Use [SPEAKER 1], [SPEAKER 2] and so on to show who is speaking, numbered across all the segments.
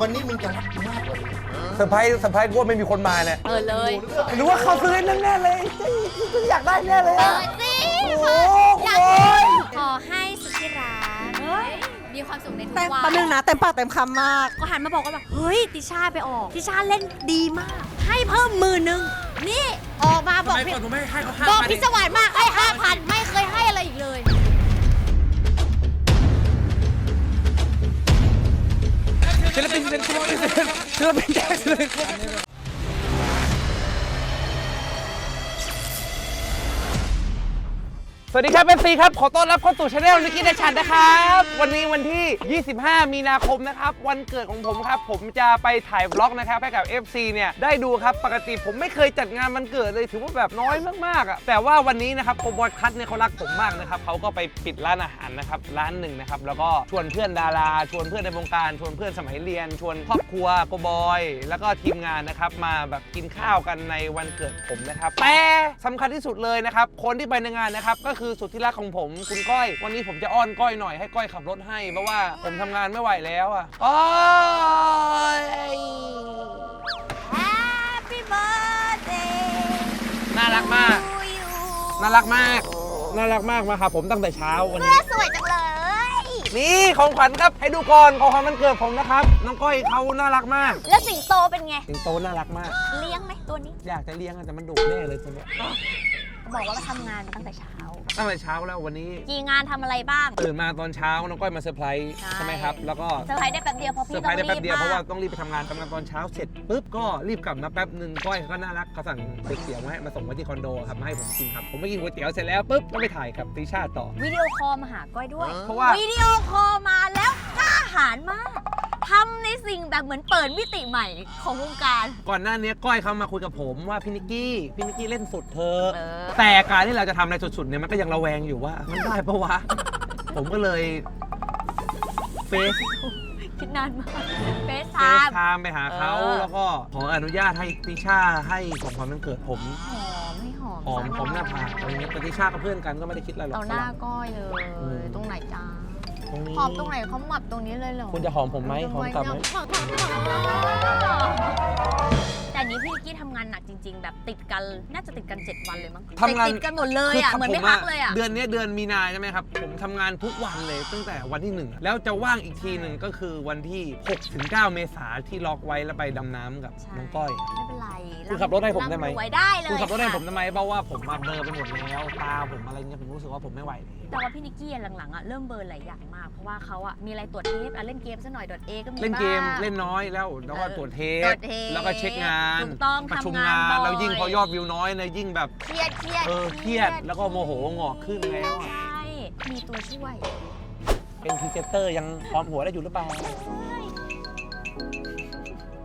[SPEAKER 1] วันนี้มึงจะรักกูมากกว่านี้
[SPEAKER 2] เซอร์ไพรส์เซอร์ไพรส์กูว่าไม่มีคนมาเนี่ย
[SPEAKER 3] เปิดเลย
[SPEAKER 2] หรือว่าเขาซื้อให้แน่ๆเลยกูอยากได้แน่เลย
[SPEAKER 3] เปิ
[SPEAKER 2] อะ
[SPEAKER 3] ดสิ
[SPEAKER 2] โอ้โห
[SPEAKER 3] อยาก
[SPEAKER 2] โอ้ย
[SPEAKER 3] ขอให้สุดที่รักมีความสุขในทุก
[SPEAKER 4] เต็ม
[SPEAKER 3] วัน
[SPEAKER 4] ปะนึงนะเต็มปากเต็มคำมาก
[SPEAKER 3] ก็หันมาบอกว่าแบบเฮ้ยติชาไปออก ติชาเล่นดีมาก ให้เพิ่มหมื่นหนึ่งนี่ออกมาบอกพี่
[SPEAKER 2] ผมไม่ให้เขา
[SPEAKER 3] บอกพิศวาสมากให้ห้าพันไม่เคยให้อะไรอีกเลย
[SPEAKER 2] ศิลปินศิล สวัสดีครับเอฟซีครับ ขอต้อนรับเข้าสู่ช anel นิกกี้เดชันนะครับ วันนี้วันที่ 25 มีนาคมนะครับ วันเกิดของผมครับ ผมจะไปถ่ายบล็อกนะครับให้กับ FC เนี่ยได้ดูครับ ปกติผมไม่เคยจัดงานวันเกิดเลยถือว่าแบบน้อยมากๆอะแต่ว่าวันนี้นะครับโคบอยคัทเนี่ยเขารักผมมากนะครับเขาก็ไปปิดร้านอาหารนะครับ ร้านหนึ่งนะครับ แล้วก็ชวนเพื่อนดารา ชวนเพื่อนในวงการ ชวนเพื่อนสมัยเรียน ชวนครอบครัวโกบอย แล้วก็ทีมงานนะครับมาแบบกินข้าวกันในวันเกิดผมนะครับแต่สำคัญที่สุดเลยนะครับคนที่ไปในงานนะครับก็คือสุดที่รักของผมคุณก้อย วันนี้ผมจะอ้อนก้อยหน่อยให้ก้อยขับรถให้เพราะว่าผมทำงานไม่ไหวแล้วอะก้อย
[SPEAKER 3] Happy birthday
[SPEAKER 2] น่ารักมาก
[SPEAKER 3] to you
[SPEAKER 2] น่ารักมาก น่ารักมากมาครับผมตั้งแต่เช้าวันนี้
[SPEAKER 3] สวยจังเลย
[SPEAKER 2] นี่ของขวัญครับให้ดูก่อนของขวัญมันเกิดผมนะครับ น้องก้อยเขาน่ารักมาก
[SPEAKER 3] แล้วสิงโตเป็นไง
[SPEAKER 2] สิงโตน่ารักมาก
[SPEAKER 3] เลี้ยงไหมตัวนี้
[SPEAKER 2] อยากจะเลี้ยงอะแต่มันดุแน่เลยตัวเนี้ย
[SPEAKER 3] บอกว่ามาทำงานมาตั้งแต่เช้า
[SPEAKER 2] ตั้งแต่เช้าแล้ววันนี้
[SPEAKER 3] กี่งานทำอะไรบ้าง
[SPEAKER 2] ตื่นมาตอนเช้าน้องก้อยมาเซอร์ไพรส์
[SPEAKER 3] ใช่
[SPEAKER 2] ใช่ไหมครับ แล้วก็
[SPEAKER 3] เซอร์ไพรส์ได้แป๊บเดียวเพราะ
[SPEAKER 2] เซอ
[SPEAKER 3] พี่
[SPEAKER 2] ร์ไพ
[SPEAKER 3] ต้
[SPEAKER 2] ร
[SPEAKER 3] อง
[SPEAKER 2] ส์ได้แป๊บเดียว
[SPEAKER 3] รีบ
[SPEAKER 2] เพราะ
[SPEAKER 3] มา
[SPEAKER 2] ว่ากต้องรีบไปทำงานทำงานตอนเช้าเสร็จปุ๊บก็รีบกลับมาแป๊บหนึ่งก้อยเขาก็น่ารักเขาสั่งก๋วยเตี๋ยวมาให้มาส่งไว้ที่คอนโดครับมาให้ผมกินครับผมไม่กินก๋วยเตี๋ยวเสร็จแล้วปุ๊บก็ไปถ่ายกับติชาต่อ
[SPEAKER 3] วิดีโอคอลมาหาก้อยด้วย
[SPEAKER 2] เพราะว่า
[SPEAKER 3] วิดีโอคอลมาแล้วกล้าหาญมาก ทำในสิ่งแบบเหมือนเปิดมิติใหม่ของวงการ
[SPEAKER 2] ก่อนหน้านี้ก้อยเขามาคุยกับผมว่าพี่นิกกี้พี่นิกกี้เล่นสุดเธอะ
[SPEAKER 3] เออ
[SPEAKER 2] แต่การที่เราจะทำอะไรสุดๆเนี่ยมันก็ยังระแวงอยู่ว่า มันได้ปะวะ ผมก็เลยเฟซ
[SPEAKER 3] คิดนานมากเฟซ
[SPEAKER 2] เฟ
[SPEAKER 3] ไท
[SPEAKER 2] ซ
[SPEAKER 3] ม์
[SPEAKER 2] ไทม์ไปหาเขา
[SPEAKER 3] เออ
[SPEAKER 2] แล้วก็ขออนุญาตให้ติชาให้ของขวัญวันเกิดผม
[SPEAKER 3] หอมไม่หอม
[SPEAKER 2] หอมหอมหน้าผากอะไรเงี้ยแต่ติชากับเพื่อนกันก็ไม่ได้คิดอะไรหรอก
[SPEAKER 3] เอาหน้าก้อยเลย
[SPEAKER 2] อืม
[SPEAKER 3] ตรงไหนจ้า
[SPEAKER 2] ตรงนี้
[SPEAKER 3] หอมตรงไหนเขาหมับตรงนี้เลยเหรอ
[SPEAKER 2] คุณจะหอมผมไหมหอมกลับไหม
[SPEAKER 3] แต่อันนี้พี่นิกกี้ทำงานหนักจริง ๆ แบบติดกันน่าจะติดกัน 7 วันเลยมั้ง
[SPEAKER 2] ทำงาน
[SPEAKER 3] ติดกันหมดเลยอะ
[SPEAKER 2] คื
[SPEAKER 3] เหมือนไม่
[SPEAKER 2] ผ
[SPEAKER 3] พักเลยอะ
[SPEAKER 2] เดือนเนี้ยเดือนมีนาใช่ไหมครับ ผมทำงานทุกวันเลยตั้งแต่วันที่หนึ่งแล้วจะว่างอีกทีหนึ่งก็คือวันที่6ถึง9เมษาที่ล็อกไว้แล้วไปดำน้ำกับ
[SPEAKER 3] ใช่
[SPEAKER 2] น้องก้อย
[SPEAKER 3] ไม่เป็นไร
[SPEAKER 2] คุณขับรถให้ผมได้ไหม
[SPEAKER 3] ร่ำรวยได้เลย
[SPEAKER 2] คุณขับรถให้ะผมทำไมเพราะว่าผมมาเบลอไปหมดแล้วตาผมอะไรเงี้ยผมรู้สึกว่าผมไม่ไหวแล้ว
[SPEAKER 3] แต่ว่าพี่นิกกี้อะหลังๆอะเริ่มเบิร์นหลายอย่างมาก เพราะว่าเขาอะมีอะไรตรวจเทปอะเล่นเกมซะหน่อยดอทเอก็มี
[SPEAKER 2] เล่นเกม
[SPEAKER 3] บ้าง
[SPEAKER 2] เล่นน้อยแล้วแล้วก็
[SPEAKER 3] เออ
[SPEAKER 2] ตรวจเท
[SPEAKER 3] ตร
[SPEAKER 2] ป
[SPEAKER 3] วจเทป
[SPEAKER 2] แล้วก็เช็คงาน
[SPEAKER 3] ถูกต้อง
[SPEAKER 2] ประชุม
[SPEAKER 3] ทำงางา
[SPEAKER 2] นน
[SPEAKER 3] บ่อย
[SPEAKER 2] แล้วยิ่งพอยอดวิวน้อยเนี่ยยิ่งแบบ
[SPEAKER 3] เครียดเครียด
[SPEAKER 2] เออเครียดแล้วก็โมโหงอกขึ้นแล้วอะ
[SPEAKER 3] ใช่มีตัวช่วย
[SPEAKER 2] เป็นพรีเซนเตอร์ยังพร้อมหัวได้อยู่หรือเปล่า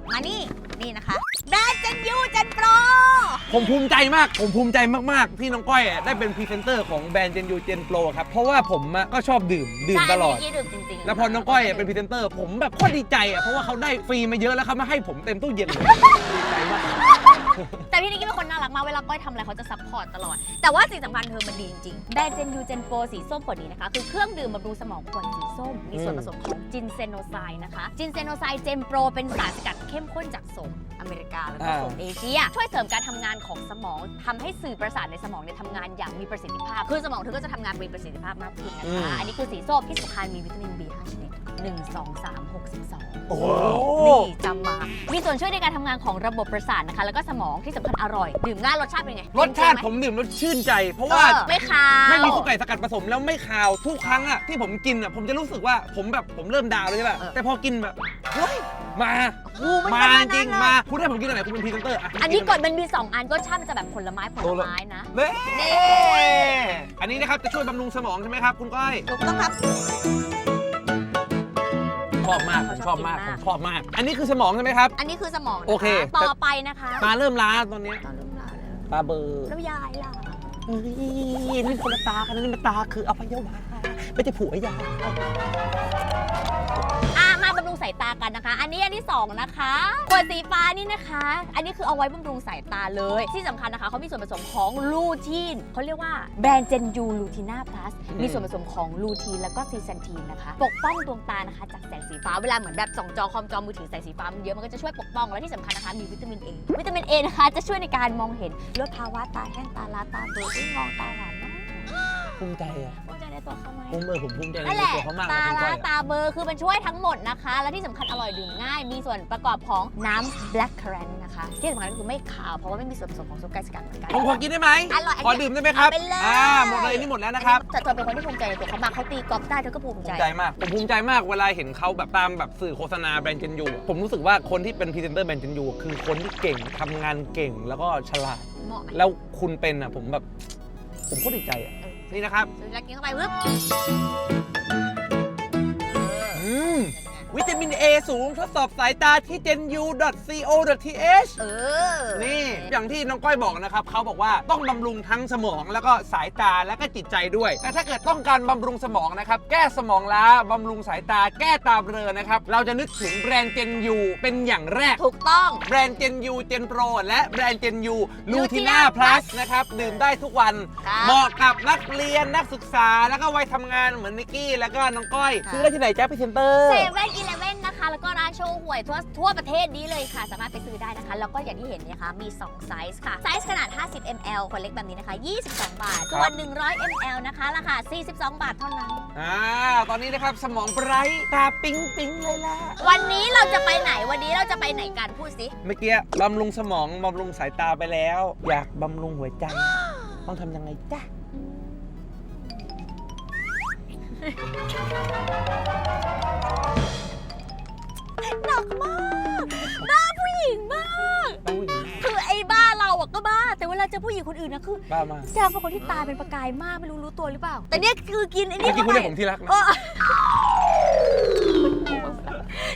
[SPEAKER 3] มานี่นี่นะคะ แบรนด์เจนยูเจนโปร
[SPEAKER 2] ผมภูมิใจมาก ผมภูมิใจมาก ๆ ที่น้องก้อยอะได้เป็นพรีเซนเตอร์ของแบรนด์เจนยูเจนโปรครับ เพราะว่าผมอะก็ชอบดื่ม ดื่มตลอด
[SPEAKER 3] ใช่พี่นิกกี้ดื่มจริงๆ
[SPEAKER 2] แล้วพอน้องก้อยอะเป็นพรีเซนเตอร์ ผมแบบโคตรดีใจอะเพราะว่าเขาได้ฟรีมาเยอะแล้วเขามาให้ผมเต็มตู้เย็นเลยดีใจมาก
[SPEAKER 3] แต่พี่นิกกี้เป็นคนน่ารักมากเวลาก้อยทำอะไรเขาจะซัพพอร์ตตลอด แต่ว่าสิ่งสำคัญเธอมันดีจริงๆแบรนด์เจนยูเจนโปรสีส้มขวดนี้นะคะ คือเครื่องดื่มบำรุงสมองขวดสีส้ม มีส่วนผสมของจินเซโนไซด์นะคะ จินเซโนไซด์เจนโปรเป็นสารสกัดเข้มข้นจากสมอเมริกาแล้วก็
[SPEAKER 2] อ่า
[SPEAKER 3] สมเอเชีย ช่วยเสริมการทำงานของสมองทำให้สื่อประสาทในสมองเนี่ยทำงานอย่างมีประสิทธิภาพ คือสมองเธอก็จะทำงานมีประสิทธิภาพมากขึ้นนะ
[SPEAKER 2] อืม
[SPEAKER 3] คะอันนี้คือสีส้มที่สำคัญมีวิตามิน B5 ชนิด1 2 3 6 12
[SPEAKER 2] โอ้โห
[SPEAKER 3] นี่จำมา มีส่วนช่วยในการทำงานของระบบประสาทนะคะ แล้วก็สมองที่สำคัญอร่อย ดื่มง่ายรสชาติเป็นไง
[SPEAKER 2] รสชาติ
[SPEAKER 3] เค็
[SPEAKER 2] ผม
[SPEAKER 3] ไห
[SPEAKER 2] ดื่มแล้วชื่นใจ เพราะ
[SPEAKER 3] เอ
[SPEAKER 2] ว่า
[SPEAKER 3] อไม่คาว
[SPEAKER 2] ไม่มีซุปไก่สกัดผสมแล้วไม่คาวทุกครั้งอะที่ผมกินอะผมจะรู้สึกว่าผมแบบผมเริ่มดาวเลยใช่ป่ะแต่พอกินแบบเฮ้ยมา
[SPEAKER 3] กูมัน
[SPEAKER 2] มา
[SPEAKER 3] เป็น
[SPEAKER 2] จริง
[SPEAKER 3] แบบนั้นเลย
[SPEAKER 2] มาคุณให้ผมกินอะไรคุณเป็นพรีเซนเตอร์อะ
[SPEAKER 3] อันนี้กดมันมี 2 อันรสชาติมันจะแบบผลไม้ผลไม้นะ
[SPEAKER 2] เน่อันนี้นะครับจะช่วยบำรุงสมองใช่ไหมครับคุณก้อย
[SPEAKER 4] ถูกต้องครับ
[SPEAKER 2] ชอบมากผมชอบมากผมชอบมาก อันนี้คือสมองใช่ไหมครับ
[SPEAKER 3] อันนี้คือสมองนะะ
[SPEAKER 2] โอเค
[SPEAKER 3] ต่อไปนะคะ
[SPEAKER 2] ตาเริ่มล้าตอนเนี้ย
[SPEAKER 3] ตอนเริ่มลาแล้ว
[SPEAKER 2] ตาเบลอร์
[SPEAKER 3] แล้วยายล่ะ
[SPEAKER 2] เฮ้ยนี่คนละตากันนะนี่มันตาคืออภัยวะไม่ใช่ผัวยา
[SPEAKER 3] อะมาบำรุงสสายตากันนะคะ อันนี้อันที่สองนะคะขวดสีฟ้านี่นะคะ อันนี้คือเอาไว้บำรุงสายตาเลย ที่สำคัญนะคะเขามีส่วนผสมของลูทีนเขาเรียกว่าแบรนด์เจนยูลูทีน่าพลัส
[SPEAKER 2] อืม
[SPEAKER 3] มีส่วนผสมของลูทีนแล้วก็ซีซันทีนนะคะ ปกป้องดวงตานะคะ จากแสงสีฟ้าเวลาเหมือนแบบส่องจอคอมจอมือถือแสงสีฟ้ามันเยอะมันก็จะช่วยปกป้องและที่สำคัญนะคะมีวิตามินเอวิตามินเอนะคะจะช่วยในการมองเห็นลดภาวะตาแห้งตาล้าตาเบลออุ๊ยมองตาหวานมาก
[SPEAKER 2] ภูมิใจอะ
[SPEAKER 3] ภูมิใจในตัวเขาไหม
[SPEAKER 2] ผมเออผมภูมิใจใน
[SPEAKER 3] นั่นแหละ
[SPEAKER 2] ตัวเขามาก
[SPEAKER 3] ตา
[SPEAKER 2] นะคุณก้
[SPEAKER 3] ล้า
[SPEAKER 2] อย
[SPEAKER 3] ตาเบลอคือมันช่วยทั้งหมดนะคะ และที่สำคัญอร่อยดื่มง่าย มีส่วนประกอบของน้ำ black currant นะคะ ที่สำคัญก็คือไม่ขาวเพราะว่าไม่มีส่วนผสมของซุปไก่สกัดเหมือนกัน
[SPEAKER 2] ผมขอกินได้ไหม
[SPEAKER 3] อร่อย
[SPEAKER 2] ขอดื่มได้ไหมครับ
[SPEAKER 3] เอาไปเลย
[SPEAKER 2] อ่าหมดเลยนี่หมดแล้วนะครับ
[SPEAKER 3] แต่เธอเป็นคนที่ภูมิใจในตัวเขามากเขาตีกอล์ฟได้เธอก็ภูมิ
[SPEAKER 2] ภู
[SPEAKER 3] ใจ
[SPEAKER 2] มิใจมาก ผมภูมิใจมากเวลาเห็นเขาแบบตามแบบสื่อโฆษณาแบรนด์เจนยูผมรู้สึกว่าคนที่เป็นพรีเซนเตอร์แบรนด์เจนยูคือคนที่เก่งทำงานเก่งแล้วก็ฉลาด
[SPEAKER 3] เหมาะไหม
[SPEAKER 2] แล้วคุณเป็นอะผมแบบ ผมโคตรดีใจอะ นี่นะครับ
[SPEAKER 3] ซื้อแล้วกินเข้าไปปึ๊บ
[SPEAKER 2] อืม วิตามิน A สูงทดสอบสายตาที่ genu.co.th
[SPEAKER 3] เออ
[SPEAKER 2] นี่อย่างที่น้องก้อยบอกนะครับเขาบอกว่าต้องบำรุงทั้งสมองแล้วก็สายตาแล้วก็จิตใจด้วย แต่ถ้าเกิดต้องการบำรุงสมองนะครับ แก้สมองล้าบำรุงสายตา แก้ตาเบลอนะครับ เราจะนึกถึงแบรนด์เจนยูเป็นอย่างแรก
[SPEAKER 3] ถูกต้อง
[SPEAKER 2] แบรนด์เจนยูเจนโปรและแบรนด์เจนยูลูทิ
[SPEAKER 3] Lutina
[SPEAKER 2] น่าพลัสนะครับ ดื่มได้ทุกวัน
[SPEAKER 3] ครับ
[SPEAKER 2] เหมาะกับนักเรียนนักศึกษาแล้วก็วัยทำงานเหมือนนิกกี้แล้วก็น้องก้อย
[SPEAKER 3] ครับ
[SPEAKER 2] ซื้อได้ที่ไหนจ๊ะพรีเซนเตอร์
[SPEAKER 3] เซเว่นอีเลเว่นนะคะ แล้วก็ร้านโชว์หวยทั่วทั่วประเทศนี้เลยค่ะ สามารถไปซื้อได้นะคะ แล้วก็อย่างที่เห็นเนยนะคะ มี 2 ไซส์ค่ะ ไซส์ขนาด 50 ml คนเล็กแบบนี้นะคะ 22 บาท ส่วน 100 ml นะคะราคา 42 บาทเท่านั้น
[SPEAKER 2] อ่า ตอนนี้นะครับสมองไบรท์ตาปิ๊งปิ๊งเลยล่ะ
[SPEAKER 3] วันนี้เราจะไปไหน วันนี้เราจะไปไหนกันพูดสิ
[SPEAKER 2] เมื่อกี้บำรุงสมองบำรุงสายตาไปแล้ว อยากบำรุงหัวใจ ต้องทำยังไงจ๊ะ
[SPEAKER 3] หนักมาก บ้าผู้หญิงมาก
[SPEAKER 2] อุ้ย
[SPEAKER 3] คือไอ้บ้าเราอะก็บ้า แต่เวลาเจอผู้หญิงคนอื่นนะคือ
[SPEAKER 2] บ้ามาก
[SPEAKER 3] แซวเป็นคนที่ตาเป็นประกายมากไม่รู้รู้ตัวหรือเปล่า แต่เนี่ยคือกินไอ้
[SPEAKER 2] เมื่
[SPEAKER 3] นี่
[SPEAKER 2] อกี้
[SPEAKER 3] เข้า
[SPEAKER 2] คุณ
[SPEAKER 3] ไป
[SPEAKER 2] เรียกผมที่รักนะ
[SPEAKER 3] เออ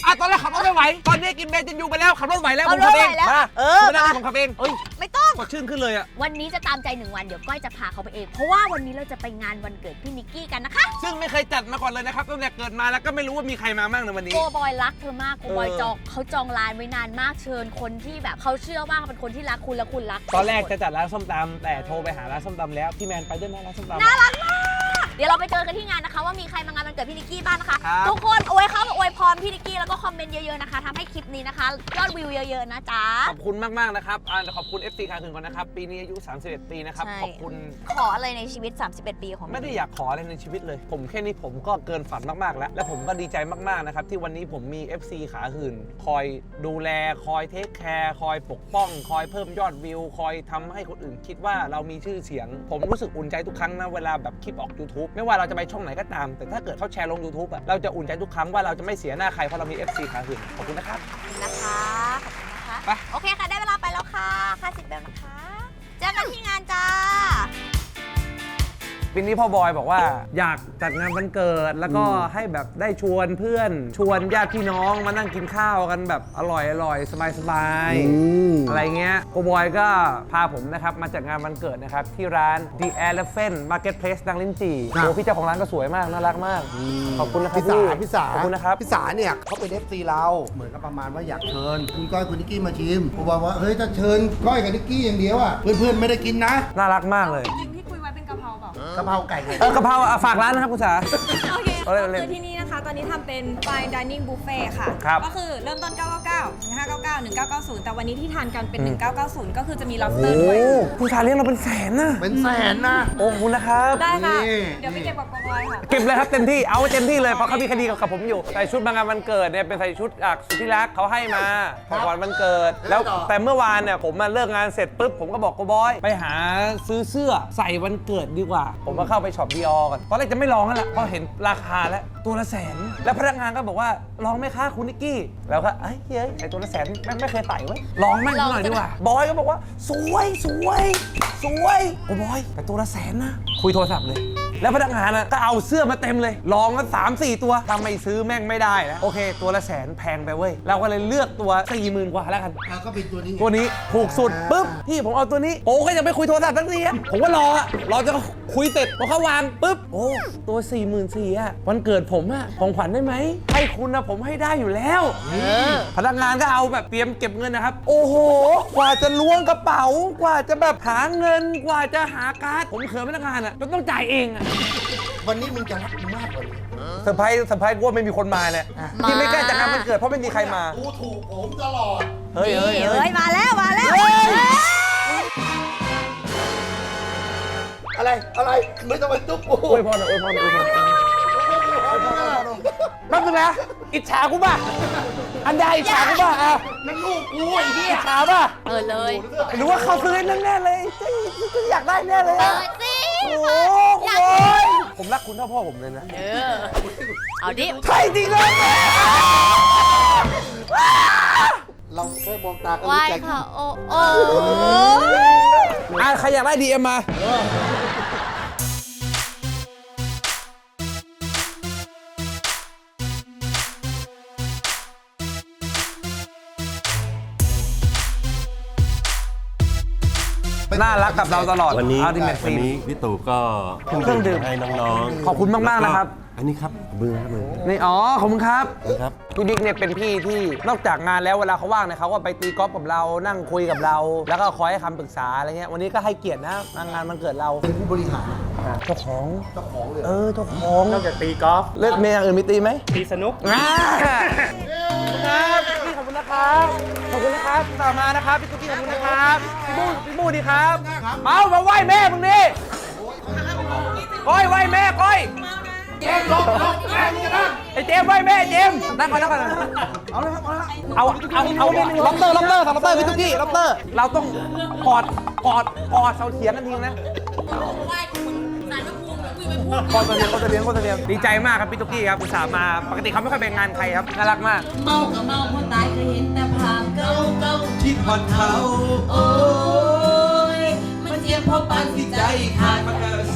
[SPEAKER 2] อะตอนแรกขับรถไม่ไหว ตอนนี้กินเบนจินยูไปแล้วขับรถไหวแล้ว
[SPEAKER 3] ขั
[SPEAKER 2] ผ
[SPEAKER 3] บ
[SPEAKER 2] ม
[SPEAKER 3] รถ
[SPEAKER 2] ขับเอง
[SPEAKER 3] ไหวแล้ว
[SPEAKER 2] มา
[SPEAKER 3] เออ
[SPEAKER 2] ไม่ได้
[SPEAKER 3] มา
[SPEAKER 2] ผมขับเองเอ้ย
[SPEAKER 3] ไม่ต้อง
[SPEAKER 2] สดชื่นขึ้นเลยอะ
[SPEAKER 3] วันนี้จะตามใจหนึ่งวันเดี๋ยวก้อยจะพาเขาไปเอง เพราะว่าวันนี้เราจะไปงานวันเกิดพี่นิกกี้กันนะคะ
[SPEAKER 2] ซึ่งไม่เคยจัดมาก่อนเลยนะครับตั้งแต่เกิดมาแล้วก็ไม่รู้ว่ามีใครมาบ้างในวันนี้
[SPEAKER 3] โกบอยรักเธอมากโกบอย
[SPEAKER 2] เออ
[SPEAKER 3] จองเขาจองร้านไว้นานมากเชิญคนที่แบบเขาเชื่อว่าเขาเป็นคนที่รักคุณและคุณรัก
[SPEAKER 2] ตอนแรกจะจัดร้านส้มตำแต่โทรไปหาร้านส้มตำแล้วพี่แมนไปด้วยไหมร้านส้มตำ
[SPEAKER 3] น่ารักมาก เดี๋ยวเราไปเจอกันที่งานนะคะ ว่ามีใครมางานวันเกิดพี่นิกกี้บ้างนะคะ
[SPEAKER 2] ครับ
[SPEAKER 3] ทุกคนอวยเข้ามาอวยพรพี่นิกกี้แล้วก็คอมเมนต์เยอะๆนะคะทำให้คลิปนี้นะคะยอดวิวเยอะๆนะจ๊ะ
[SPEAKER 2] ขอบคุณมากๆนะครับอ่าขอบคุณ FC คาคืนก่อนนะครับ ปีนี้อายุ 31 ปีนะครับ
[SPEAKER 3] ใช่
[SPEAKER 2] ขอบคุณ
[SPEAKER 3] ขออะไรในชีวิต 31 ปีของ
[SPEAKER 2] ไม่ได้อยากขออะไรในชีวิตเลย ผมแค่นี้ผมก็เกินฝันมากๆแล้ว และผมก็ดีใจมากๆนะครับ ที่วันนี้ผมมี FC ขาหื่น คอยดูแล คอยเทคแคร์ คอยปกป้อง คอยเพิ่มยอดวิว คอยทำให้คนอื่นคิดว่าเรามีชื่อเสียง ผมรู้สึกอุ่นใจทุกครั้งนะ เวลาแบบคลิปออก YouTube ไม่ว่าเราจะไปช่องไหนก็ตาม แต่ถ้าเกิดเขาแชร์ลง YouTube อะเราจะอุ่นใจทุกครั้งว่าเราจะไม่เสียหน้าใครเพราะเรามี FC ขาหื่นขอบคุณนะครับ
[SPEAKER 3] นะคะขอบคุณนะคะ
[SPEAKER 2] ไป
[SPEAKER 3] โอเคค่ะ ได้เวลาไปแล้วค่ะ ค่าสิบเบลนะคะ เจอกันที่งานจ้า
[SPEAKER 2] ปีนี้พ่อบอยบอกว่าอยากจัดงานวันเกิด แล้วก็ให้แบบได้ชวนเพื่อน ชวนญาติพี่น้องมานั่งกินข้าวกันแบบอร่อยอร่อยสบายสบายๆอะไรเงี้ยโกบอยก็พาผมนะครับมาจัดงานวันเกิดนะครับที่ร้าน The Elephant Marketplace ดังลิ้นจี่
[SPEAKER 1] ครับ
[SPEAKER 2] โอ้พี่เจ้าของร้านก็สวยมากน่ารักมาก ขอบคุณนะครับ
[SPEAKER 1] พี่สา
[SPEAKER 2] พี่
[SPEAKER 1] พี่สา
[SPEAKER 2] ขอบคุณนะครับ
[SPEAKER 1] พี่สาเนี่ยเขาเป็น FC เราเหมือนกับประมาณว่าอยากเชิญ คุณก้อยคุณนิกกี้มาชิมผมบอกว่าเฮ้ยถ้าเชิญก้อยกับนิกกี้อย่างเดียวอะเพื่อนๆไม่ได้กินนะ
[SPEAKER 2] น่ารักมากเลย
[SPEAKER 5] กะ
[SPEAKER 1] เพราไก่เลย
[SPEAKER 2] เออกะเพราอะฝากร้านนะครับคุณสา
[SPEAKER 5] โอเค
[SPEAKER 2] เอาเลยเอาเลย
[SPEAKER 5] คือที่นี่ นะคะ ตอนนี้ทำเป็น fine dining buffet ค่ะ
[SPEAKER 2] ครับ
[SPEAKER 5] ก็คือเริ่มต้น 999 1599 1990 แต่วันนี้ที่ทานกันเป็น
[SPEAKER 2] อืม
[SPEAKER 5] 1990 ก็คือจะมี
[SPEAKER 2] โอ้
[SPEAKER 5] lobster ด้วย
[SPEAKER 2] คุณสาเลี้ยงเราเป็นแสนนะ
[SPEAKER 1] เป็นแสนนะ
[SPEAKER 2] โอ้ขอบคุณนะครับ
[SPEAKER 5] ได้ค่ะ
[SPEAKER 1] นี่
[SPEAKER 5] เดี๋ยวไปเก็บกับกบอยค่ะ
[SPEAKER 2] เก็บเลยครับเต็มที่เอาไว้เต็มที่เลยเพราะเขามีคดีกับผมอยู่ใส่ชุดมางานวันเกิดเนี่ยเป็นใส่ชุดจากสุดที่รักเขาให้มาของขวัญวันเกิด แล้วแต่เมื่อวานเนี่ยผมมาเลิกงานเสร็จปุ๊บผมก็บอกโกบอย ไปหาซื้อเสื้อใส่วันเกิดดีกว่า ผมก็เข้าไปช็อปดีออก่อนตอนแรกจะไม่ลองนั่นแหละเพราะเห็นราคาแล้วตัวละแสน แล้วพนักงานก็บอกว่าลองไหมคะคุณนิกกี้ แล้วก็เอ้ยเฮ้ยไอตัวละแสนแม่งไม่เคยไต่เว้ยลองแม่งหน่อยดีกว่าบอยก็บอกว่า สวยสวยสวยโอ้บอยแต่ตัวละแสนนะคุยโทรศัพท์เลย แล้วพนักงานน่ะก็เอาเสื้อมาเต็มเลย ลองกันสามสี่ตัวถ้าไม่ซื้อแม่งไม่ได้นะโอเค ตัวละแสนแพงไปเว้ยเราก็เลยเลือกตัวสี่หมื่นกว่าแล้วกัน
[SPEAKER 1] แล้วก็เป็นตัวนี้ไง
[SPEAKER 2] ตัวนี้ถูกสุดปุ๊บพี่ผมเอาตัวนี้โอ้ก็ยังไม่คุยโทรศัพท์ทั้งทีอะผมก็รออะรอจะ คุยเสร็จพอเขาวางปุ๊บโอ้ตัว4ี่หมื่นสี่อะวันเกิดผมอะของขวัญได้ไหมให้คุณนะผมให้ได้อยู่แล้วพนักงานก็เอาแบบเตรียมเก็บเงินนะครับ โอ้โห กว่าจะล้วงกระเป๋า กว่าจะแบบหาเงิน กว่าจะหาการ์ดผมเขินพนักงานอะต้องจ่ายเองอะ
[SPEAKER 1] วันนี้มึงจะรักกูมากกว่านี้
[SPEAKER 2] เซอร์ไพรส์เซอร์ไพรส์กูว่าไม่มีคนมาเนี่ยที่ไม่กล้าจะงานวันเกิดเพราะไม่มีใครมา
[SPEAKER 1] กูถูกผมตลอด
[SPEAKER 2] เฮ้ยเฮ้ย
[SPEAKER 3] นี่
[SPEAKER 2] เฮ้
[SPEAKER 3] เอ้
[SPEAKER 2] ย
[SPEAKER 3] ยมาแล้วมาแล้ว
[SPEAKER 1] อะไรอะไรไม่ต้องมาจุ๊บกู
[SPEAKER 2] อวยพรหน่อยอวยพรหน่อยอวยพรหน่อยแป๊บนึงนะอิจฉากูป่ะอันใดอิจฉากูป่ะอะ
[SPEAKER 1] นั่นลูกกูไอ้เหี้ย
[SPEAKER 2] อิจฉาป่ะ
[SPEAKER 3] เปิดเลย
[SPEAKER 2] หรือว่าเขาซื้อให้แน่ๆเลยอยากได้แน่เลย
[SPEAKER 3] เปิ
[SPEAKER 2] อะ
[SPEAKER 3] ดสิ
[SPEAKER 2] โอ้โห
[SPEAKER 3] อยาก
[SPEAKER 2] โอ้
[SPEAKER 3] ได้
[SPEAKER 2] ยผมรักคุณเท่าพ่อผมเลยนะ
[SPEAKER 3] เออ เอาดิ
[SPEAKER 2] ใช่จริงเลย
[SPEAKER 1] เราแค่มองตากัน
[SPEAKER 3] ไหว้
[SPEAKER 1] รู้ใจ
[SPEAKER 3] ค่ะ โอ้โอ้
[SPEAKER 2] อะใครอยากได้ดีเอ็มมา น่ารักกับเราตลอด
[SPEAKER 6] วันนี้
[SPEAKER 2] อัลติเมท
[SPEAKER 6] วั
[SPEAKER 2] ฟิ
[SPEAKER 6] น
[SPEAKER 2] ล์ม
[SPEAKER 6] นี้พี่ตู่ก็
[SPEAKER 2] เครื่องดื่ม
[SPEAKER 6] ให้น้องๆ
[SPEAKER 2] ขอบคุณมากๆ
[SPEAKER 6] แล้ว
[SPEAKER 2] นะครับ
[SPEAKER 6] อันนี้ครับมือครับมือ
[SPEAKER 2] นี่อ๋อขอบคุณครับ
[SPEAKER 6] ครับ
[SPEAKER 2] พี่บิ๊กเนี่ยเป็นพี่ที่นอกจากงานแล้วเวลาเขาว่างเนี่ยเขาก็ไปตีกอล์ฟกับเรานั่งคุยกับเรา แล้วก็คอยให้คำปรึกษาอะไรเงี้ยวันนี้ก็ให้เกียรตินะมางานมันเกิดเรา
[SPEAKER 1] เป็นผู้บริหาร
[SPEAKER 2] เจ้าของ
[SPEAKER 1] เจ้าของเลย
[SPEAKER 2] เออเจ้าของ
[SPEAKER 7] นอกจากตีกอล์ฟ
[SPEAKER 2] เลิกเมียอย่างอื่นมีตีไหม
[SPEAKER 7] ตีสนุก
[SPEAKER 2] อ่าครับพี่ขอบคุณ นะครับ ขอบคุณนะครับ ต่อมานะครับพี่ตุ๊กกี้ขอบคุณนะครับ พี่มูพี่มูดีครับ เมามาไหว้แม่มึงดิก้อยไหว้แม่ก้อยไอ้เจมส์ไหว้แม่เจมส์นั่งก่อนนั่งก่อนเอาเลยครับเอาเลยครับเอาเอาเอาล็อบเตอร์ล็อบเตอร์สั่งล็อบเตอร์พี่ตุ๊กกี้ล็อบเตอร์ เราต้องกอดกอดกอดเสาเถียงกันทีนะ กอนเสลียงกอนเสลียงกอนเสลียงดีใจมากครับพี่ตุ๊กกี้ครับอุตส่าห์มาปกติเขาไม่ค่อยแบ่งงานใครครับน่ารักมาก
[SPEAKER 8] เมากับเมาคนตายเคยเห็นแต่ภาพเก่าเก่าที่ผ่อนเขาโอ้ยมันเจ็บเพราะปานที่ใจขาด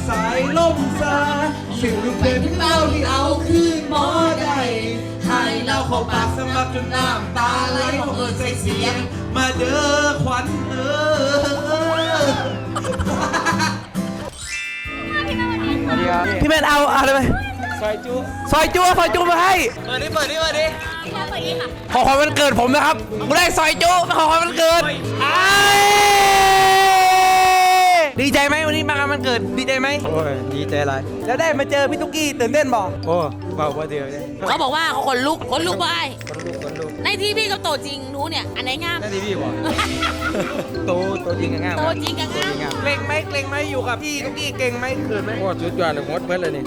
[SPEAKER 7] สายล่มซาสิ่งลูกเล่น
[SPEAKER 8] ถึงเราที่เอาคืนหมอได้ให้เราเข้าปากสำหรับจนน้ำตาไหลเพราะเอิญใส่เสียง
[SPEAKER 7] มาเด้อขวัญเออ
[SPEAKER 2] พี่แมนเอาอะไรไป
[SPEAKER 7] ซอยจุ
[SPEAKER 2] ซอยจูซอยจูมาให้ เปิดดิเปิดดิเปิดดิขอความวันเกิดผมนะครับกูได้ซอยจูขอความวันเกิดอ้ายดีใจไหมวันนี้มางานวันเกิดดีใจไหม
[SPEAKER 7] โอ้ยดีใจอะไร
[SPEAKER 2] แล้วได้มาเจอพี่ตุ๊กกี้ตื่นเต้นบ่
[SPEAKER 7] โอ้เบาว่าเดียวเนี่ย
[SPEAKER 8] เขาบอกว่าเขาขนลุกขนลุกไป
[SPEAKER 7] คนลุกคนลุก
[SPEAKER 8] ใน ที่พี่กับโตจริงหนูเนี่ย อันไหนงาม
[SPEAKER 7] นั่นที่พี่บอกโตโตจริงกันง่าย
[SPEAKER 8] โตจริงกับงาม
[SPEAKER 2] เกรงไหมเกรงไหมอยู่กับพี่ตุ๊กกี้เกรงไหมเขินไหม
[SPEAKER 7] โอ้สุดยอดเลยหมดเมื่อเลยนี่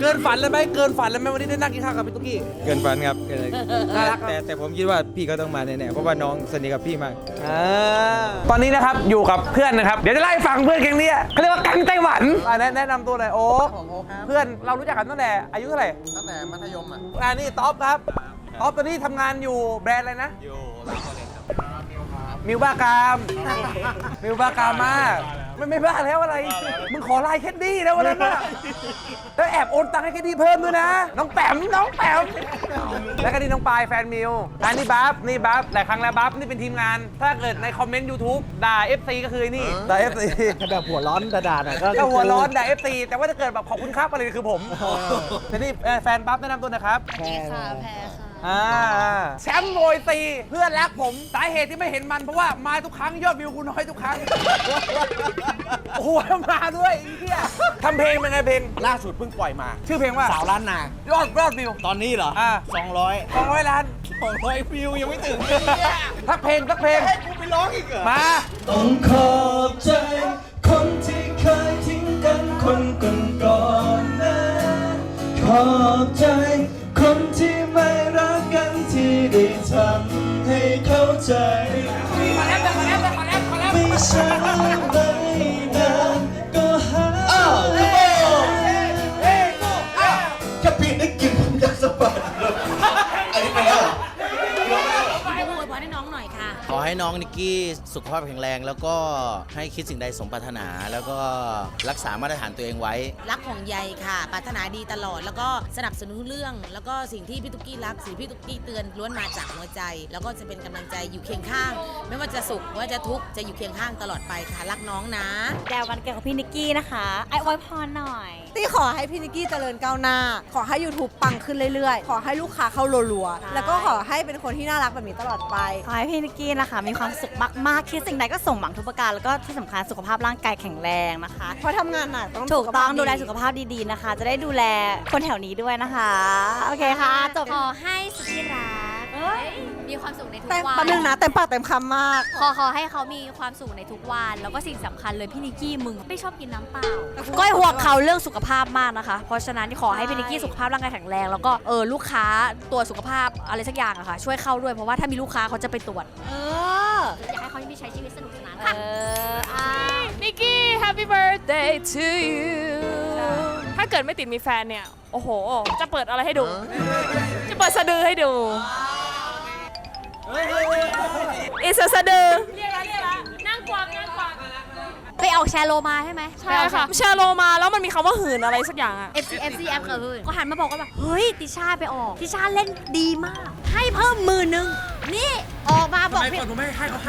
[SPEAKER 2] เกินฝันเลยไหมเกินฝันเลยไหมวันนี้ได้นั่งกินข้าวกับพี่ตุ๊กกี้
[SPEAKER 7] เกินฝันครับเกินเลย
[SPEAKER 2] น่ารักครับ
[SPEAKER 7] แต่แต่ผมคิดว่าพี่ก็ต้องมาแน่ๆเพราะว่าน้องสนิทกับพี่มาก
[SPEAKER 2] อ่าตอนนี้นะครับอยู่กับเพื่อนนะครับ เดี๋ยวจะไล่าให้ฟังเพื่อนแก๊งเนี้ยเขาเรียกว่าแก๊งไต้หวันอะแนะแนะนำตัวหน่อยโอ๊คเพื่อนเรารู้จักกันตั้งแต่อายุเท่าไหร่
[SPEAKER 1] ตั้งแต่มัธยมอะ
[SPEAKER 2] อ่านี่ท็อปครับ ท็อปตอนนี้ทำงานอยู่แบรนด์อะไรนะมิวบากาม มิวบากามมาก ไม่ไม่บ้าแล้วอะไร มึงขอไลน์แคดดี้แล้ววันนั้นน่ะแล้วแอบโอนตังค์ให้แคดดี้เพิ่มด้วยนะ น้องแปมน้องแปมแล้วก็นี่น้องปายแฟนมิวอันนี้บัฟนี่บัฟหลายครั้งแล้วบัฟนี่เป็นทีมงาน ถ้าเกิดในคอมเมนต์ YouTube ด่า FC ก็คือไอ้นี่ ด่า FC
[SPEAKER 7] แบบหัวร้อนกระดาษอะก็
[SPEAKER 2] ก็หัวร้อนด่า FC แต่ว่าถ้าเกิดแบบขอบคุณครับอะไรคือผมแต่นี่เอ่อแฟนบัฟแนะนำตัวหนะครับ
[SPEAKER 3] ค่ะแพ้ค่ะ
[SPEAKER 2] อ่าแชมป์โรยตีเพื่อนรักผม สาเหตุที่ไม่เห็นมันเพราะว่ามาทุกครั้งยอดวิวกูน้อยทุกครั้ง โอ้โหมาด้วยไอ้เหี้ยทำเพลงเป็นไงเพลง
[SPEAKER 9] ล่าสุดเพิ่งปล่อยมา
[SPEAKER 2] ชื่อเพลงว่า
[SPEAKER 9] สาวล้านนา ย
[SPEAKER 2] อดยอดวิว
[SPEAKER 9] ตอนนี้เหรอ
[SPEAKER 2] อ่า
[SPEAKER 9] สองร้อย
[SPEAKER 2] สองร้อยล้าน
[SPEAKER 9] สองร้อยวิวยังไม่ถึง
[SPEAKER 2] ทักเพลงทักเพลง
[SPEAKER 9] กูไปร้องอีกเหรอ
[SPEAKER 2] มา
[SPEAKER 7] ต้องขอบใจ คนที่เคยทิ้งกันคนก่อนก่อนๆนะขอบใจ คนที่ไม่รักกันที่ ได้ทำให้เข้าใจ
[SPEAKER 2] ขอแร
[SPEAKER 7] นนี้
[SPEAKER 1] ไปแล้วเหรอ
[SPEAKER 8] ไปอวยพรให้น้องหน่อยค่ะ
[SPEAKER 10] ขอให้น้องนิกกี้สุขภาพแข็งแรง แล้วก็ให้คิดสิ่งใดสมปรารถนา แล้วก็รักษามาตรฐานตัวเองไว้
[SPEAKER 8] รักของใยค่ะปรารถนาดีตลอด แล้วก็สนับสนุนทุกเรื่อง แล้วก็สิ่งที่พี่ตุ๊กกี้รักสิ่งที่พี่ตุ๊กกี้เตือนล้วนมาจากหัวใจ แล้วก็จะเป็นกำลังใจอยู่เคียงข้าง ไม่ว่าจะสุขไม่ว่าจะทุกข์จะอยู่เคียงข้างตลอดไปค่ะรักน้องนะ
[SPEAKER 4] แดววันเกิดของพี่นิกกี้นะคะไออวยพรหน่อย
[SPEAKER 11] ตีขอให้พี่นิกกี้เจริญก้าวหน้า ขอให้ YouTube ปังขึ้นเรื่อยๆ ขอให้ลูกค้าเข้ารัว
[SPEAKER 4] ใช่
[SPEAKER 11] ๆแล้วก็ขอให้เป็นคนที่น่ารักแบบนี้ตลอดไป
[SPEAKER 4] ขอให้พี่นิกกี้นะคะมีความสุขมากๆคิดสิ่งใดก็ส่งหวังทุกประการแล้วก็ที่สำคัญสุขภาพร่างกายแข็งแรงนะคะ
[SPEAKER 11] เพราะทำงานหนักต้อง
[SPEAKER 4] ถูกต้อง
[SPEAKER 11] สุขภาพ
[SPEAKER 4] ดูแลสุขภาพดีๆนะคะ จะได้ดูแลคนแถวนี้ด้วยนะคะ โอเคค่ะจบ
[SPEAKER 3] ขอให้สุดที่รักมีความสุขในทุก
[SPEAKER 11] แต่
[SPEAKER 3] วั
[SPEAKER 11] แป๊บนึงนะเต็มปากเต็มคำมาก
[SPEAKER 3] ขอขอให้เขามีความสุขในทุกวัน แล้วก็สิ่งสำคัญเลยพี่นิกกี้มึงไม่ชอบกินน้ำเปล่า
[SPEAKER 4] ก้อยห่วงเขาเรื่องสุขภาพมากนะคะ เพราะฉะนั้นขอให้พี่นิกกี้สุขภาพร่างกายแข็งแรงแล้วก็เออลูกค้าตัวจสุขภาพอะไรสักอย่างอะค่ะช่วยเข้าด้วยเพราะว่าถ้ามีลูกค้าเขาจะไปตรวจ
[SPEAKER 3] เออ อยากให้เขามีใช้ชีวิตสนุกสนาน
[SPEAKER 4] เอ
[SPEAKER 3] ค่ะ
[SPEAKER 4] ออ่า
[SPEAKER 12] นิกกี้ Happy birthday to you ถ้าเกิดไม่ติดมีแฟนเนี่ย โอ้โห จะเปิดอะไรให้ดู จะเปิดสะดือให้ดูอิสสะดือ เรียกแล้วเรียกแล้วนั่งกวางนั่งกวาง
[SPEAKER 3] ไปออกแชร์โลมาใช่ไหม
[SPEAKER 12] ใช่ค่ะแชร์โลมาแล้วมันมีคำว่าหื่นอะไรสักอย่างอะ
[SPEAKER 3] เอฟซีเอฟซีแอปก็คือก็หันมาบอกว่าแบบเฮ้ยติช่าไปออก ติช่าเล่นดีมาก ให้เพิ่มหมื่นหนึ่ง นี่ออกมาบอกพี่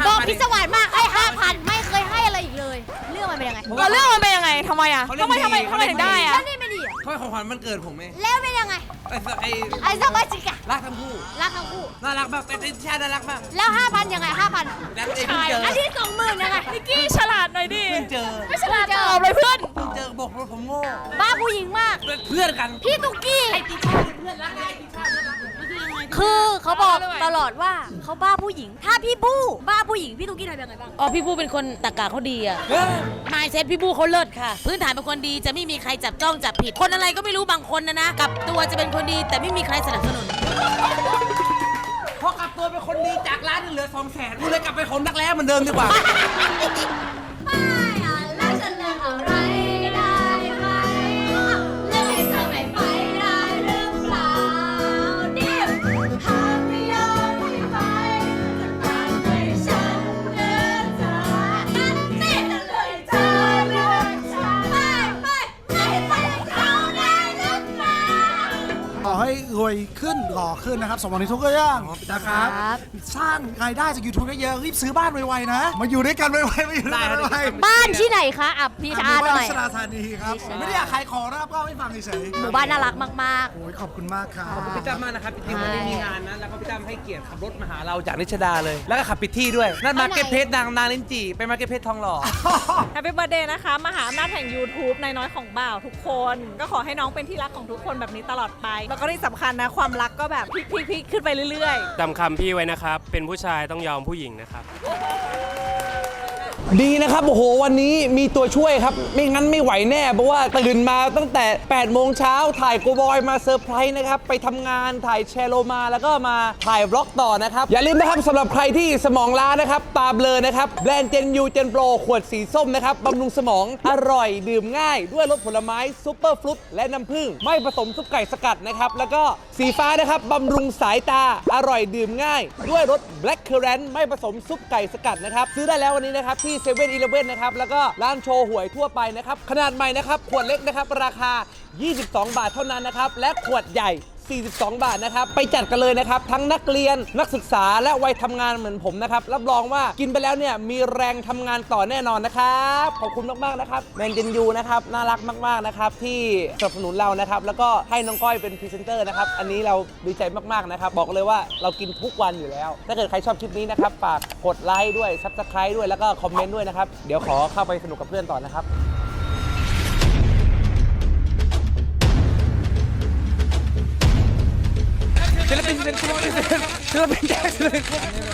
[SPEAKER 3] บอกพิศวาสมากให้ห้าพันไม่เคยให้อะไรอีกเลย เรื่องมันเป็นยังไง
[SPEAKER 12] แล้วเรื่องมันเป็นยังไงทำไมอะ
[SPEAKER 2] เขาเล่
[SPEAKER 12] ทำ
[SPEAKER 2] น
[SPEAKER 12] ไม
[SPEAKER 2] ดี
[SPEAKER 12] ทำไม
[SPEAKER 2] เขา
[SPEAKER 12] ทำไม
[SPEAKER 2] เล่น
[SPEAKER 12] ถึงได้
[SPEAKER 2] ดี
[SPEAKER 12] อะ
[SPEAKER 3] แล้วนี่ไม่ดีเหรอ
[SPEAKER 2] เขาให้ของขวัญมันเกิดผมไหม
[SPEAKER 3] แล้วเป็นยังไง
[SPEAKER 2] ไอ้สไอ้
[SPEAKER 3] ไอ้สมาชิกอะ
[SPEAKER 2] รักทั้งคู่
[SPEAKER 3] รักทั้งคู่
[SPEAKER 2] น่ารักแบบเป็นชาติน่ารักมาก
[SPEAKER 3] แล้วห้าพันยังไงห้าพัน
[SPEAKER 2] แล้วเองเพิ่งเจอ
[SPEAKER 3] อันที่สองหมื่นยังไง
[SPEAKER 12] นิกกี้ฉลาดหน่อยดิ
[SPEAKER 2] เพิ่งเจอ
[SPEAKER 12] ไม่ฉลาดตอบเลยเพื่อน
[SPEAKER 2] เพิ่งเจอบอกว่าผมโง่
[SPEAKER 3] บ้าผู้หญิงมาก
[SPEAKER 2] เป็นเพื่อนกัน
[SPEAKER 3] พี่ตุ๊กกี้ คือเขาบอกตลอดว่าเขาบ้าผู้หญิง ถ้าพี่บู้บ้าผู้หญิงพี่ตุ๊กกี้ทำยังไงบ้าง
[SPEAKER 8] อ๋อพี่บูเป็นคนตะกาเขาดีอะมายเซ็ตพี่บูเขาเลิศค่ะ พื้นฐานเป็นคนดีจะไม่มีใครจับจ้องจับผิดคนอะไรก็ไม่รู้บางคนนะนะกลับตัวจะเป็นคนดีแต่ไม่มีใครสนับสนุน
[SPEAKER 2] พอกลับตัวเป็นคนดีจากร้านหนึงเหลือสองแสนกูเลยกลับไปคนนักแร้เหมือนเดิมดีกว่า
[SPEAKER 3] วยขึ้
[SPEAKER 13] นหล่อขึ้นนะครับสมหวังในทุกเรื่องนะครับ สร้างรายได้จาก YouTube เยอะๆรีบซื้อบ้านไวๆนะ มาอยู่ด้วยกันไวๆมาอยู่ด้วยกันไวๆ
[SPEAKER 3] บ้านที่ไหนคะอะพี่ชา
[SPEAKER 13] หมู่
[SPEAKER 3] ห
[SPEAKER 13] บ้าน
[SPEAKER 3] น่อย
[SPEAKER 13] รัชดาธานีครับผมไม่ได้อยากขายของนะครับก็ให้ฟังเฉยๆ
[SPEAKER 3] หมู่บ้านน่ารักมาก
[SPEAKER 13] โอ้ยขอบคุณมากครับ
[SPEAKER 2] พี่ตั้มมากนะครับจริงๆวันนี้มีงานนะแล้วก็พี่ตั้มให้เกียรติขับรถมาหาเราจากนิชดาเลย แล้วก็ขับปิดที่ด้วย นั่นมาร์เก็ตเพจดังนางลิ้นจี่ไปมาร์เก็ตเพจทองหล่อ
[SPEAKER 12] แฮปปี้เบ t ร์ a เดย์นะคะ มหาอำนาจแห่ง YouTube นายน้อยของบ่าวทุกคน ก็ขอให้น้องเป็นที่รักของทุกคนแบบนี้ตลอดไป
[SPEAKER 11] แล้วก็ที่สำคัญนะ ความรักก็แบบพลิกๆๆขึ้นไปเรื่อยๆ
[SPEAKER 14] จำคำพี่ไว้นะครับ เป็นผู้ชายต้องยอมผู้หญิงนะครับ
[SPEAKER 2] ดีนะครับโอ้โหวันนี้มีตัวช่วยครับ ไม่งั้นไม่ไหวแน่ เพราะว่าตื่นมาตั้งแต่ 8 โมงเช้าถ่ายโกบอยมาเซอร์ไพรส์นะครับ ไปทำงานถ่ายแชร์โลมาแล้วก็มาถ่ายบล็อกต่อนะครับ อย่าลืมนะครับสำหรับใครที่สมองล้านะครับ ตาเบลอนะครับแบรนด์เจนยูเจนโปรขวดสีส้มนะครับบำรุงสมองอร่อยดื่มง่าย ด้วยรสผลไม้ซุปเปอร์ฟรุตและน้ำผึ้งไม่ผสมซุปไก่สกัดนะครับแล้วก็สีฟ้านะครับบำรุงสายตาอร่อยดื่มง่าย ด้วยรส Black Currant ไม่ผสมซุปไก่สกัดนะครับซื้อได้แล้ววันนี้นะครับที่7 e เ e ่ e อนะครับ แล้วก็ร้านโชว์หวยทั่วไปนะครับ ขนาดใหม่นะครับ ขวดเล็กนะครับ ราคา 22 บาทเท่านั้นนะครับ และขวดใหญ่ 42 บาทนะครับ ไปจัดกันเลยนะครับ ทั้งนักเรียนนักศึกษาและวัยทำงานเหมือนผมนะครับ รับรองว่ากินไปแล้วเนี่ย มีแรงทำงานต่อแน่นอนนะครับ ขอบคุณมาก ๆ นะครับแมนเจนยูนะครับ น่ารักมาก ๆ นะครับ ที่สนับสนุนเรานะครับ แล้วก็ให้น้องก้อยเป็นพรีเซนเตอร์นะครับ อันนี้เราดีใจมาก ๆ นะครับ บอกเลยว่าเรากินทุกวันอยู่แล้ว ถ้าเกิดใครชอบคลิปนี้นะครับฝากกดไลค์ด้วยซับสไครต์ด้วยแล้วก็คอมเมนต์ด้วยนะครับเดี๋ยวขอเข้าไปสนุกกับเพื่อนต่อนะครับ ศิลปินศิลปินศิลปินแจ็คศิลปิน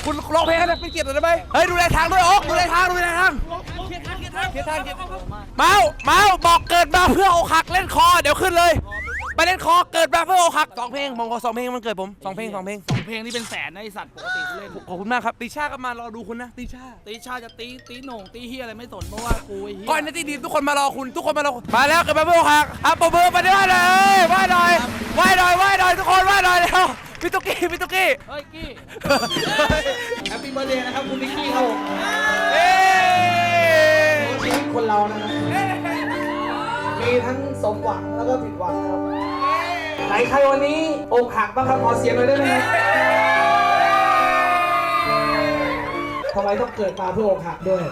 [SPEAKER 2] คุณร้องเพลงให้เป็นเกียรติหน่อยได้ไหมเฮ้ยดูแลทางด้วยโอ๊กดูแลทางดูแลทางเกียร์ทางเกียร์ทางเกียร์ทางเมาเมาบอกเกิดมาเพื่ออกหักเล่นคอเดี๋ยวขึ้นเลย ไปเล่นคอเกิดมาเพื่ออกหักสองเพลงมองขอสองเพลงมันเกิดผมสองเพลงสองเพลง
[SPEAKER 15] สองเพลงนี่เป็นแสนนะไอสัตว์ปกติกูเล่น
[SPEAKER 2] ขอบคุณมากครับตีชาก็มารอดูคุณนะตีชา
[SPEAKER 15] ตีชาจะตีตีโหน่งตีเฮียอะไรไม่สนเพราะว่ากูไอ้เฮีย
[SPEAKER 2] ก้อยในที่ดีทุกคนมารอคุณทุกคนมารอคุณมาแล้วเกิดมาเพื่ออกหักอะปรบมือไปด้วยเลยไหว้หน่อยไหว้หน่อยไหว้หน่อยทุกคนไหว้หน่อยเร็วพี่ตุ๊กกี้พี่ตุ๊กกี้
[SPEAKER 15] เฮ้ยกี้
[SPEAKER 2] แฮปปี้เบิร์
[SPEAKER 9] ร์เดย์นะครับคุณนิกกี้ครับผม
[SPEAKER 2] เอ้
[SPEAKER 9] ชีวิตคนเรานะครับ มีทั้งสมหวังแล้วก็ผิดหวังครับไหนใครวันนี้อกหักบ้างครับขอเสียงหน่อยได้ไหมครับทำไมต้องเกิดมาเพื่ออกหักด้วย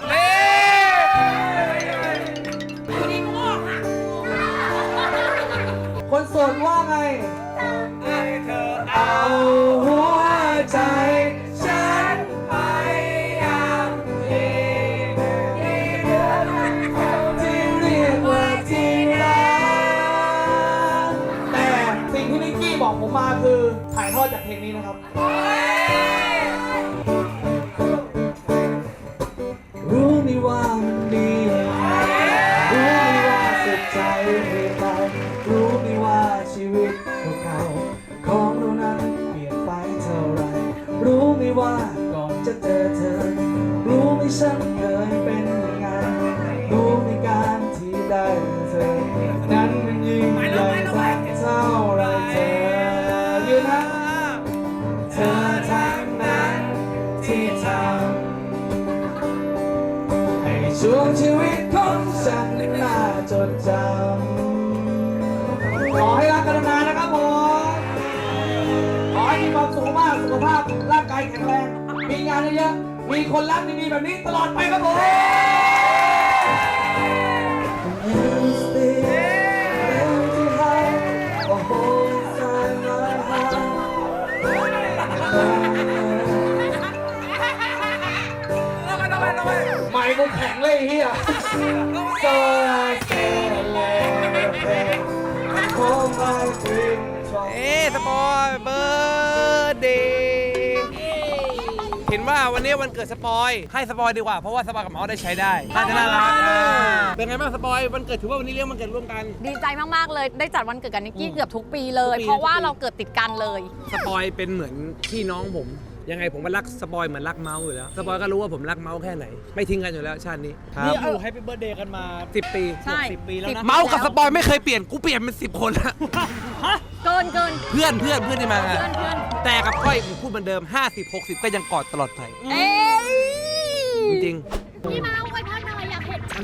[SPEAKER 9] คนโสดว่าไง เอาหัวใจ เคยเป็นยังไงรู้ไหมการที่ได้เธอ นั้นมันยิ่งใหญ่สักเท่าไรเธอยืนนะเธอทั้งนั้นที่ทำให้ช่วงชีวิตของฉันน่าจดจำขอให้รักกันนานนะครับผมขอให้มีความสุขมากสุขภาพร่างกายแข็งแรงมีงานเยอะ มีคนรักดีๆแบบนี้ตลอดไปครับผมไม่กูแข็งเลยเฮีย So I celebrate for my dream
[SPEAKER 2] เอ๊ะสปอย ว่าวันนี้วันเกิดสปอยให้สปอยดีกว่าเพราะว่าสปอยกับเมาส์ได้ใช้ได้น่าจะน่ารักอ่าเป็นไงบ้างสปอยวันเกิดถือว่าวันนี้เลี้ยงวันเกิดร่วมกัน
[SPEAKER 3] ดีใจมาก ๆ เลย ได้จัดวันเกิดกันนิกกี้เกือบทุกปีเลย
[SPEAKER 2] ทุกปี
[SPEAKER 3] เพราะว่า
[SPEAKER 2] ทุกปี
[SPEAKER 3] เราเกิดติดกันเลย
[SPEAKER 2] สปอยเป็นเหมือนพี่น้องผม ยังไงผมก็รักสปอยเหมือนรักเมาส์อยู่แล้ว สปอยก็รู้ว่าผมรักเมาส์แค่ไหน ไม่ทิ้งกันอยู่แล้วชาตินี้ครับ
[SPEAKER 9] นี่อยู่ให้เป็นเบอร์เดย์กันมา
[SPEAKER 2] สิบปี
[SPEAKER 3] ใช่
[SPEAKER 9] สิบปีแล้วนะ
[SPEAKER 2] เมาส์กับสปอยไม่เคยเปลี่ยนกูเปลี่ยนเป็นสิบคนแล้ว
[SPEAKER 3] เกินเกิน
[SPEAKER 2] เพื่อนเพื่อนเพื่อนที่มา
[SPEAKER 3] เพื่อนเพื่อน
[SPEAKER 2] แต่กับก้อยผมพูดเหมือนเดิม 50 60 ก็ยังกอดตลอดไป
[SPEAKER 3] เอ้ย
[SPEAKER 2] จริง
[SPEAKER 16] พี่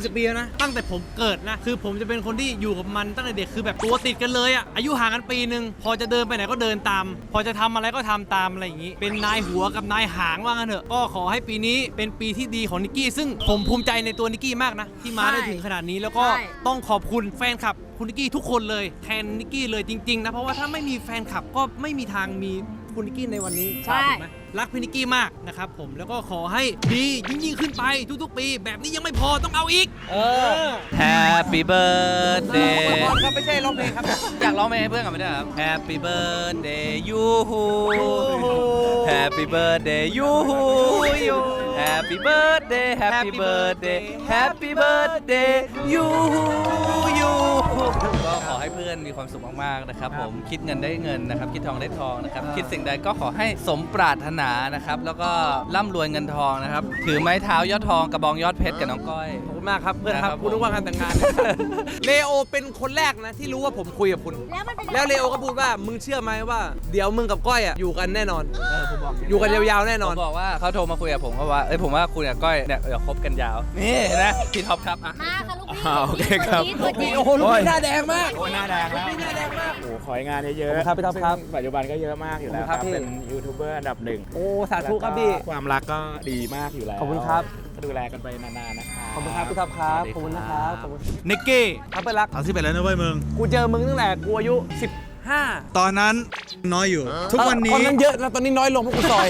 [SPEAKER 9] 30 ปีแล้วนะ ตั้งแต่ผมเกิดนะ คือผมจะเป็นคนที่อยู่กับมันตั้งแต่เด็กคือแบบตัวติดกันเลยอะอายุห่างกันปีหนึ่งพอจะเดินไปไหนก็เดินตาม พอจะทำอะไรก็ทำตามอะไรอย่างนี้ เป็นนายหัวกับนายหางว่างั้นเถอะก็ขอให้ปีนี้เป็นปีที่ดีของนิกกี้ซึ่งผมภูมิใจในตัวนิกกี้มากนะที่มาได้ถึงขนาดนี้แล้วก็ต้องขอบคุณแฟนคลับคุณนิกกี้ทุกคนเลยแทนนิกกี้เลยจริงๆนะเพราะว่าถ้าไม่มีแฟนคลับก็ไม่มีทางมีคุณนิกกี้ในวันนี้
[SPEAKER 3] ใช่
[SPEAKER 9] ถูกไหม รักพี่นิกกี้มากนะครับผมแล้วก็ขอให้ดียิ่งๆขึ้นไปทุกๆ ปี แบบนี้ยังไม่พอต้องเอาอีก
[SPEAKER 2] เออ
[SPEAKER 17] Happy birthday
[SPEAKER 2] ครับไม่ใช่ร้องเพลงครับ
[SPEAKER 17] อยากร้องเพลงให้เพื่อนกันไม่ได้ครับ Happy birthday you Happy birthday you you Happy birthday Happy birthday Happy birthday you you ก็ขอ ให้เพื่อนมีความสุขมากๆนะครับผมคิดเงินได้เงินนะครับคิดทองได้ทองนะครับคิดสิ่งใดก็ขอให้สมปรารถนานะครับแล้วก็ร่ำรวยเงินทองนะครับถือไม้เท้ายอดทองกระบองยอดเพชรกับน้องก้อย
[SPEAKER 2] ขอบคุณมากครับเพื่อนครับ
[SPEAKER 17] นะครับ
[SPEAKER 2] คุณรู้ว่างานแต่งงาน เลโอเป็นคนแรกนะที่รู้ว่าผมคุยกับคุณ
[SPEAKER 3] แล้วมันเป็น
[SPEAKER 2] แล้วเลโอก็พูดว่ามึงเชื่อไหมว่า เดี๋ยวมึงกับก้อยอะอยู่กันแน่นอน
[SPEAKER 9] เออผมบอก
[SPEAKER 2] อยู่กันยาวๆแน่นอน
[SPEAKER 17] ผมบอกว่าเขาโทรมาคุยกับผมก็ว่าเอ้ยผมว่าคุณกับก้อยเนี่ยเดี๋ยวคบกันยาวนี่นะพี่ท็อปครับอะ
[SPEAKER 3] มาค่ะลูกพี่
[SPEAKER 17] อ่าโอเคครับ
[SPEAKER 3] ตัวจริง
[SPEAKER 2] โอ้โหลูกพี่หน้าแดงมาก
[SPEAKER 17] โอ้ยหน้าแดงแล้ว
[SPEAKER 2] หน้าแดงมาก
[SPEAKER 18] โอ้ขอให้งานเยอะ
[SPEAKER 2] ขอบคุณครับพี่ท็อปครับ
[SPEAKER 18] ซึ่งปัจจุบันก็เยอะมากอยู่แล้ว
[SPEAKER 2] ขอบคุณครับพี่
[SPEAKER 18] เป็นยูทูบเบอร์อันดับหนึ่ง
[SPEAKER 2] โอ้สาธุครับพี่
[SPEAKER 18] แล้วก็ความรักก็ดีมากอยู่แล้ว
[SPEAKER 2] ขอบคุณครับ
[SPEAKER 18] ก็ดูแลกันไปนานๆนะครับ
[SPEAKER 2] ขอบคุณครับพี่ท็อปครับขอบคุณนะครับขอบคุณ
[SPEAKER 15] นิกกี้
[SPEAKER 2] ครับไปรัก
[SPEAKER 15] เอาที่ไปแล้วนะเว้ยมึง
[SPEAKER 2] กูเจอมึงตั้งแต่กูอายุ 15
[SPEAKER 15] ตอนนั้นน้อยอยู่ ทุกวัน
[SPEAKER 2] ตอ
[SPEAKER 15] นี้
[SPEAKER 2] นนั้นเยอะนะตอนนี้น้อยลงเพราะกูซอย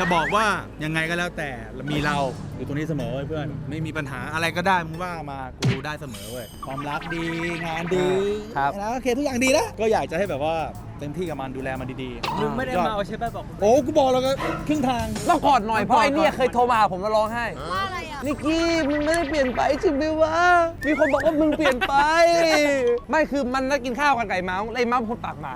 [SPEAKER 15] จะบอกว่ายังไงก็แล้วแต่มีเราอยู่ตรงนี้เสมอเว้ยเพื่อน ไม่มีปัญหาอะไรก็ได้มึงว่ามากูได้เสมอเว้ยความรักดีงานดี
[SPEAKER 2] ครับ
[SPEAKER 15] แล้วโอเคทุกอย่างดีนะก็อยากจะให้แบบว่าเต็มที่กับมันดูแลมันดีๆ
[SPEAKER 9] มึงไม่ได้
[SPEAKER 15] ยอ
[SPEAKER 9] เมาใช่ไหมบอก
[SPEAKER 15] โอ้กูบอกแล้วก็ครึ่งทาง
[SPEAKER 2] ต้องกอดหน่อยเพราะไอ้เนี่ยเคยโทรมาหาผมแล้วร้องไห้
[SPEAKER 3] ว่าอะไรอะ
[SPEAKER 2] นิกกี้มึงไม่ได้เปลี่ยนไปจริงไหมวะมีคนบอกว่ามึงเปลี่ยนไป ไม่คือมันนัดกินข้าวกันไก่เมาส์แล้วไอ้เมาส์เป็นคนปากหมา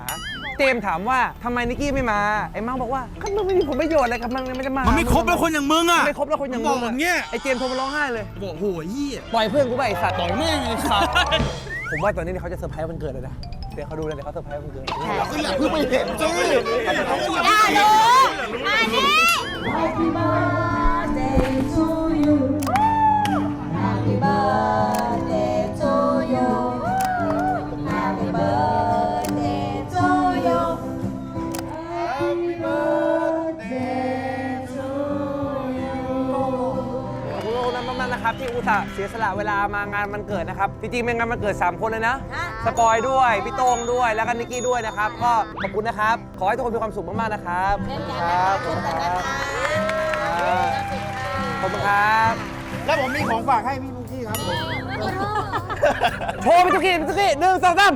[SPEAKER 2] เจมส์ถามว่าทำไมนิกกี้ไม่มาไอ้เมาส์บอกว่าก็มึงไม่มีผลประโยชน์อะไรกับมันเลยไม่จะมา
[SPEAKER 15] มั
[SPEAKER 2] มัน
[SPEAKER 15] ไม่ครบแล้วคนอย่างมึงอะ
[SPEAKER 2] ไม่ครบแล้วคนอย่าง
[SPEAKER 15] บ
[SPEAKER 2] มึ
[SPEAKER 15] อก
[SPEAKER 2] ง
[SPEAKER 15] อย่างเงี้ย
[SPEAKER 2] ไอ้เจมส์โทรมาร้องไห้เลย
[SPEAKER 15] บอกโหเหี้ย
[SPEAKER 2] ปล่อยเพื่อนกูไปไอ้สัตว์
[SPEAKER 15] ต่อยแม่งเลยสัตว์
[SPEAKER 2] ผมว่าตอนนี้เขาจะเซอร์ไพรส์วันเกิดเลยนะเดี๋ยวเขาดูเลยเดี๋ยวเขาเซอร์ไพรส์วันเกิด
[SPEAKER 15] เราก็อยากเพิ่งไปเห็นสิ
[SPEAKER 3] อย่าลูกมานี่
[SPEAKER 2] ส่าห์เสียสละเวลามางานมันเกิดนะครับ จริงๆเป็นงานมันเกิด 3 คนเลยนะ สปอยด้วย พี่โต้งด้วย แล้วก็นิกกี้ด้วยนะครับ ก็ขอบคุณนะครับ ขอให้ทุกคนมีความสุขมากๆนะครับครับขอบคุณครับขอบคุณครับ
[SPEAKER 1] แล้วผมมีของฝากให้พี่ลูกกี้ครับผม
[SPEAKER 2] โชว์พี่ตุ๊กกี้พี่ตุ๊กกี้หนึ่งสองสาม